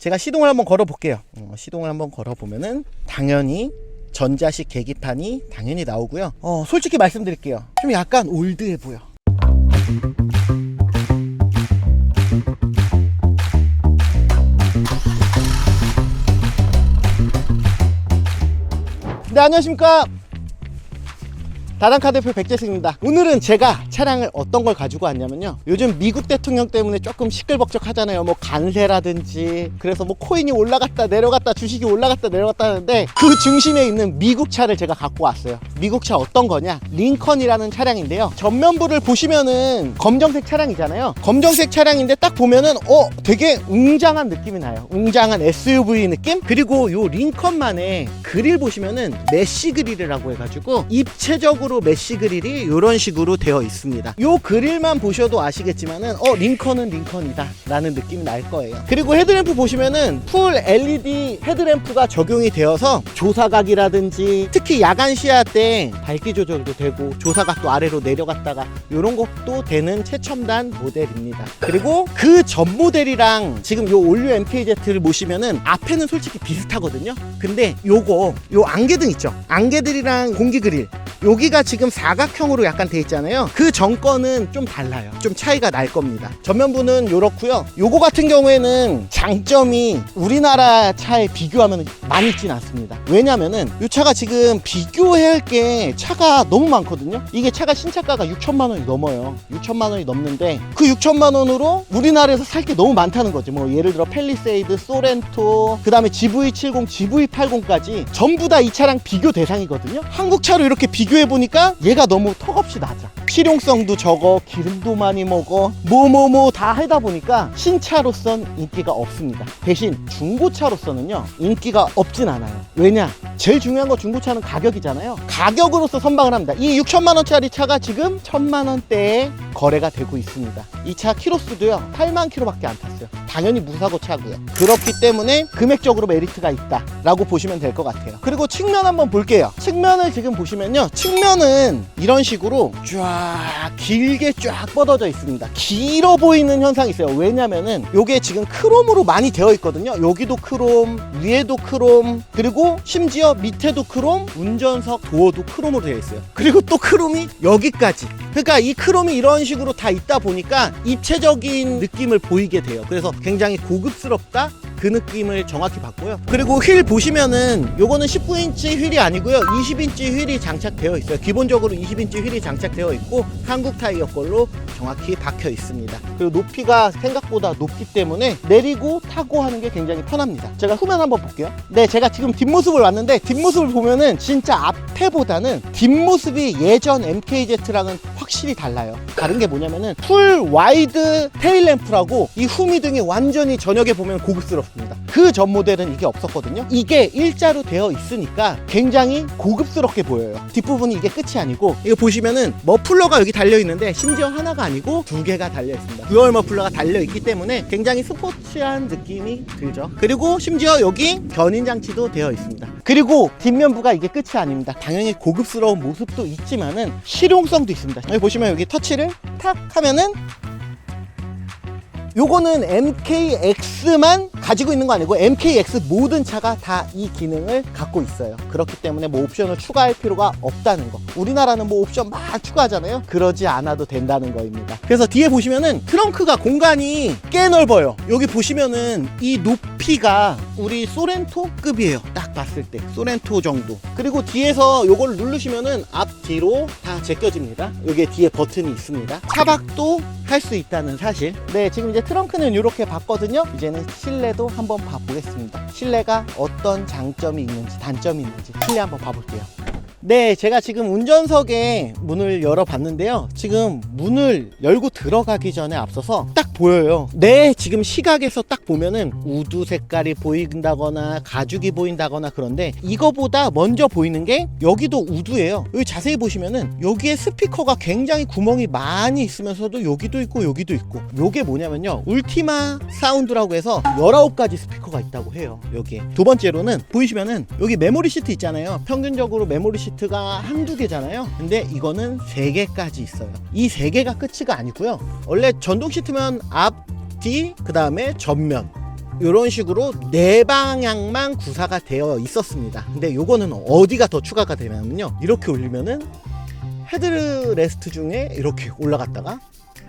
제가 시동을 한번 걸어 볼게요. 어, 시동을 한번 걸어 보면은 당연히 전자식 계기판이 당연히 나오고요. 어, 솔직히 말씀드릴게요. 좀 약간 올드해 보여. 네, 안녕하십니까. 다단카 대표 백재승입니다. 오늘은 제가 차량을 어떤 걸 가지고 왔냐면요. 요즘 미국 대통령 때문에 조금 시끌벅적 하잖아요. 뭐 간세라든지. 그래서 뭐 코인이 올라갔다 내려갔다 주식이 올라갔다 내려갔다 하는데 그 중심에 있는 미국 차를 제가 갖고 왔어요. 미국 차 어떤 거냐? 링컨이라는 차량인데요. 전면부를 보시면은 검정색 차량이잖아요. 검정색 차량인데 딱 보면은 어 되게 웅장한 느낌이 나요. 웅장한 SUV 느낌? 그리고 요 링컨만의 그릴 보시면은 메쉬 그릴이라고 해가지고 입체적으로 메쉬 그릴이 이런 식으로 되어 있습니다. 요 그릴만 보셔도 아시겠지만은 어 링컨은 링컨이다 라는 느낌이 날 거예요. 그리고 헤드램프 보시면은 풀 LED 헤드램프가 적용이 되어서 조사각이라든지 특히 야간 시야 때 밝기 조절도 되고 조사각도 아래로 내려갔다가 이런 것도 되는 최첨단 모델입니다. 그리고 그 전 모델이랑 지금 요 올류 MKZ를 보시면은 앞에는 솔직히 비슷하거든요. 근데 요거 요 안개등 있죠. 안개들이랑 공기 그릴 여기가 지금 사각형으로 약간 돼 있잖아요. 그 전거는 좀 달라요. 좀 차이가 날 겁니다. 전면부는 요렇고요. 요거 같은 경우에는 장점이 우리나라 차에 비교하면 많이 있진 않습니다. 왜냐면은 이 차가 지금 비교해야 할게 차가 너무 많거든요. 이게 차가 신차가가 6천만 원이 넘어요. 6천만 원이 넘는데 그 6천만 원으로 우리나라에서 살 게 너무 많다는 거지. 뭐 예를 들어 펠리세이드, 소렌토, 그 다음에 GV70, GV80까지 전부 다 이 차랑 비교 대상이거든요. 한국 차로 이렇게 비교 해 보니까 얘가 너무 턱없이 낮아. 실용성도 적어, 기름도 많이 먹어, 뭐뭐뭐 다 하다 보니까 신차로선 인기가 없습니다. 대신 중고차로서는요, 인기가 없진 않아요. 왜냐? 제일 중요한 거 중고차는 가격이잖아요. 가격으로서 선방을 합니다. 이 6천만 원짜리 차가 지금 1천만 원대에 거래가 되고 있습니다. 이 차 키로수도요, 8만 킬로밖에 안 탔어요. 당연히 무사고 차고요. 그렇기 때문에 금액적으로 메리트가 있다라고 보시면 될 것 같아요. 그리고 측면 한번 볼게요. 측면을 지금 보시면요, 측면은 이런 식으로 쫙 길게 쫙 뻗어져 있습니다. 길어 보이는 현상이 있어요. 왜냐면은 요게 지금 크롬으로 많이 되어 있거든요. 여기도 크롬, 위에도 크롬, 그리고 심지어 밑에도 크롬, 운전석 도어도 크롬으로 되어 있어요. 그리고 또 크롬이 여기까지. 그러니까 이 크롬이 이런 식으로 다 있다 보니까 입체적인 느낌을 보이게 돼요. 그래서 굉장히 고급스럽다. 그 느낌을 정확히 받고요. 그리고 휠 보시면은 요거는 19인치 휠이 아니고요. 20인치 휠이 장착되어 있어요. 기본적으로 20인치 휠이 장착되어 있고 한국 타이어 걸로 정확히 박혀 있습니다. 그리고 높이가 생각보다 높기 때문에 내리고 타고 하는 게 굉장히 편합니다. 제가 후면 한번 볼게요. 네, 제가 지금 뒷모습을 왔는데 뒷모습을 보면은 진짜 앞에보다는 뒷모습이 예전 MKZ랑은 확실히 달라요. 다른 게 뭐냐면은 풀 와이드 테일 램프라고 이 후미등이 완전히 저녁에 보면 고급스럽습니다. 그 전 모델은 이게 없었거든요. 이게 일자로 되어 있으니까 굉장히 고급스럽게 보여요. 뒷부분이 이게 끝이 아니고 이거 보시면은 머플러가 여기 달려 있는데 심지어 하나가 아니고 두 개가 달려 있습니다. 듀얼 머플러가 달려 있기 때문에 굉장히 스포츠한 느낌이 들죠. 그리고 심지어 여기 견인 장치도 되어 있습니다. 그리고 뒷면부가 이게 끝이 아닙니다. 당연히 고급스러운 모습도 있지만은 실용성도 있습니다. 여기 보시면 여기 터치를 탁 하면은 요거는 MKX만 가지고 있는 거 아니고 MKX 모든 차가 다 이 기능을 갖고 있어요. 그렇기 때문에 뭐 옵션을 추가할 필요가 없다는 거. 우리나라는 뭐 옵션 막 추가하잖아요. 그러지 않아도 된다는 거입니다. 그래서 뒤에 보시면은 트렁크가 공간이 꽤 넓어요. 여기 보시면은 이 높이가 우리 소렌토급이에요. 딱 봤을 때 소렌토 정도. 그리고 뒤에서 요걸 누르시면은 앞 뒤로 다 제껴집니다. 여기에 뒤에 버튼이 있습니다. 차박도 할 수 있다는 사실. 네, 지금 이제 트렁크는 이렇게 봤거든요. 이제는 실내도 한번 봐보겠습니다. 실내가 어떤 장점이 있는지 단점이 있는지 실내 한번 봐볼게요. 네, 제가 지금 운전석에 문을 열어봤는데요. 지금 문을 열고 들어가기 전에 앞서서 딱 보여요. 네, 지금 시각에서 딱 보면은 우드 색깔이 보인다거나 가죽이 보인다거나 그런데 이거보다 먼저 보이는 게 여기도 우드예요. 여기 자세히 보시면은 여기에 스피커가 굉장히 구멍이 많이 있으면서도 여기도 있고 여기도 있고 요게 뭐냐면요. 울티마 사운드라고 해서 19가지 스피커가 있다고 해요. 여기에. 두 번째로는 보이시면은 여기 메모리 시트 있잖아요. 평균적으로 메모리 시트가 한두 개잖아요. 근데 이거는 세 개까지 있어요. 이 세 개가 끝이가 아니고요. 원래 전동 시트면 앞, 뒤, 그 다음에 전면. 이런 식으로 네 방향만 구사가 되어 있었습니다. 근데 요거는 어디가 더 추가가 되냐면요. 이렇게 올리면은 헤드레스트 중에 이렇게 올라갔다가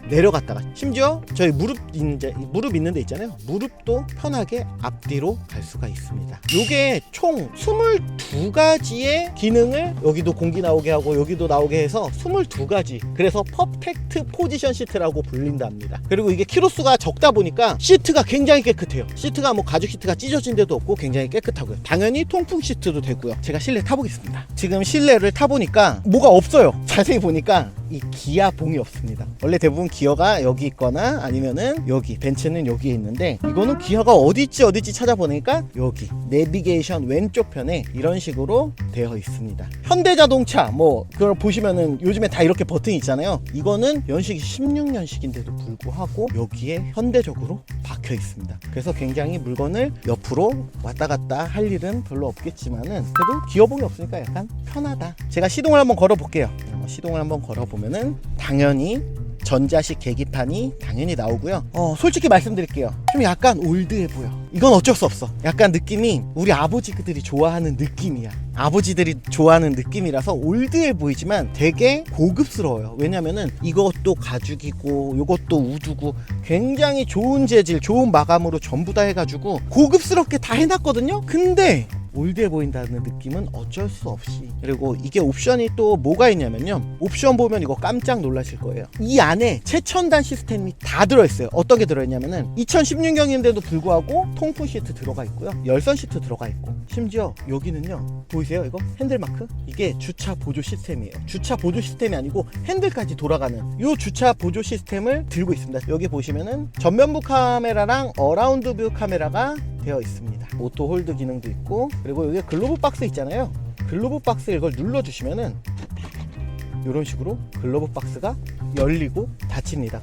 내려갔다가 심지어 저희 무릎 이제 무릎 있는 데 있잖아요. 무릎도 편하게 앞뒤로 갈 수가 있습니다. 요게 총 22가지의 기능을 여기도 공기 나오게 하고 여기도 나오게 해서 22가지. 그래서 퍼펙트 포지션 시트라고 불린답니다. 그리고 이게 키로수가 적다 보니까 시트가 굉장히 깨끗해요. 시트가 뭐 가죽 시트가 찢어진 데도 없고 굉장히 깨끗하고요. 당연히 통풍 시트도 되고요. 제가 실내 타보겠습니다. 지금 실내를 타보니까 뭐가 없어요. 자세히 보니까 이 기아 봉이 없습니다. 원래 대부분 기어가 여기 있거나 아니면은 여기 벤츠는 여기에 있는데 이거는 기어가 어디 있지 어디 있지 찾아보니까 여기 내비게이션 왼쪽 편에 이런 식으로 되어 있습니다. 현대자동차 뭐 그걸 보시면은 요즘에 다 이렇게 버튼이 있잖아요. 이거는 연식이 16년식인데도 불구하고 여기에 현대적으로 박혀 있습니다. 그래서 굉장히 물건을 옆으로 왔다 갔다 할 일은 별로 없겠지만은 그래도 기어봉이 없으니까 약간 편하다. 제가 시동을 한번 걸어 볼게요. 시동을 한번 걸어 보면은 당연히 전자식 계기판이 당연히 나오고요. 어, 솔직히 말씀드릴게요. 좀 약간 올드해 보여. 이건 어쩔 수 없어. 약간 느낌이 우리 아버지들이 좋아하는 느낌이야. 아버지들이 좋아하는 느낌이라서 올드해 보이지만 되게 고급스러워요. 왜냐면은 이것도 가죽이고 이것도 우드고 굉장히 좋은 재질, 좋은 마감으로 전부 다 해가지고 고급스럽게 다 해놨거든요. 근데 올드해 보인다는 느낌은 어쩔 수 없이. 그리고 이게 옵션이 또 뭐가 있냐면요. 옵션 보면 이거 깜짝 놀라실 거예요. 이 안에 최첨단 시스템이 다 들어있어요. 어떤 게 들어있냐면은 2016년인데도 불구하고 통풍 시트 들어가 있고요. 열선 시트 들어가 있고. 심지어 여기는요. 보이세요? 이거? 핸들마크? 이게 주차 보조 시스템이에요. 주차 보조 시스템이 아니고 핸들까지 돌아가는 이 주차 보조 시스템을 들고 있습니다. 여기 보시면은 전면부 카메라랑 어라운드 뷰 카메라가 되어 있습니다. 오토 홀드 기능도 있고 그리고 여기 글로브 박스 있잖아요. 글로브 박스 이걸 눌러 주시면은 이런 식으로 글로브 박스가 열리고 닫힙니다.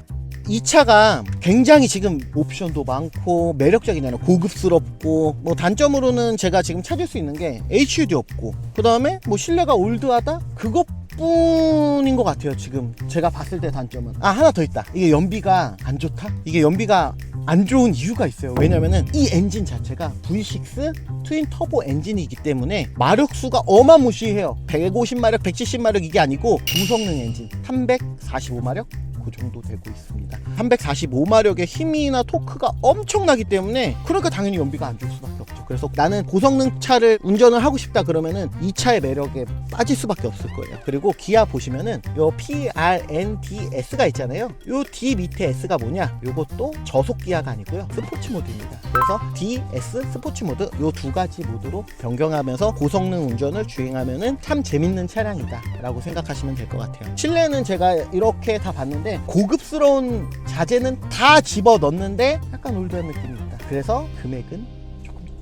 이 차가 굉장히 지금 옵션도 많고 매력적이잖아요. 고급스럽고 뭐 단점으로는 제가 지금 찾을 수 있는 게 HUD 없고 그 다음에 뭐 실내가 올드하다 그것 뿐인 것 같아요. 지금 제가 봤을 때 단점은 아 하나 더 있다. 이게 연비가 안 좋다. 이게 연비가 안 좋은 이유가 있어요. 왜냐면은 이 엔진 자체가 V6 트윈 터보 엔진이기 때문에 마력수가 어마무시해요. 150마력, 170마력 이게 아니고 무성능 엔진 345마력 그 정도 되고 있습니다. 345마력의 힘이나 토크가 엄청나기 때문에 그러니까 당연히 연비가 안 좋을 수밖에. 그래서 나는 고성능 차를 운전을 하고 싶다 그러면은 이 차의 매력에 빠질 수밖에 없을 거예요. 그리고 기아 보시면은 요 PRNDS가 있잖아요. 요 D 밑에 S가 뭐냐? 요것도 저속 기아가 아니고요. 스포츠 모드입니다. 그래서 DS 스포츠 모드 요 두 가지 모드로 변경하면서 고성능 운전을 주행하면은 참 재밌는 차량이다라고 생각하시면 될 것 같아요. 실내는 제가 이렇게 다 봤는데 고급스러운 자재는 다 집어 넣는데 약간 올드한 느낌이 있다. 그래서 금액은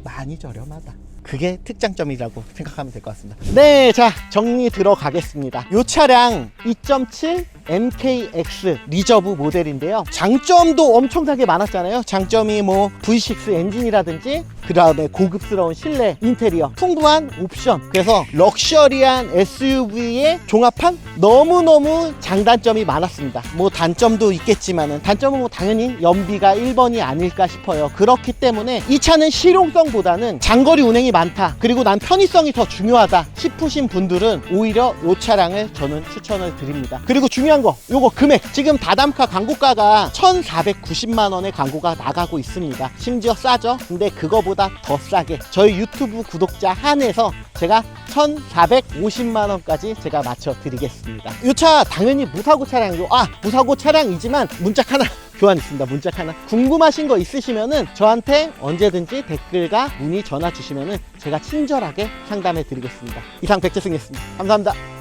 많이 저렴하다. 그게 특장점이라고 생각하면 될 것 같습니다. 네, 자 정리 들어가겠습니다. 이 차량 2.7 MKX 리저브 모델인데요. 장점도 엄청나게 많았잖아요. 장점이 뭐 V6 엔진이라든지 그 다음에 고급스러운 실내 인테리어, 풍부한 옵션. 그래서 럭셔리한 SUV에 종합한 너무너무 장단점이 많았습니다. 뭐 단점도 있겠지만은 단점은 뭐 당연히 연비가 1번이 아닐까 싶어요. 그렇기 때문에 이 차는 실용성보다는 장거리 운행이 많다. 그리고 난 편의성이 더 중요하다 싶으신 분들은 오히려 이 차량을 저는 추천을 드립니다. 그리고 중요한 거, 요거 금액. 지금 다담카 광고가가 1,490만 원의 광고가 나가고 있습니다. 심지어 싸죠? 근데 그거보다 더 싸게 저희 유튜브 구독자 한해서 제가 1,450만 원까지 제가 맞춰 드리겠습니다. 이 차 당연히 무사고 차량이고 아 무사고 차량이지만 문짝 하나 교환 있습니다. 문짝 하나. 궁금하신 거 있으시면은 저한테 언제든지 댓글과 문의 전화 주시면은 제가 친절하게 상담해 드리겠습니다. 이상 백재승이었습니다. 감사합니다.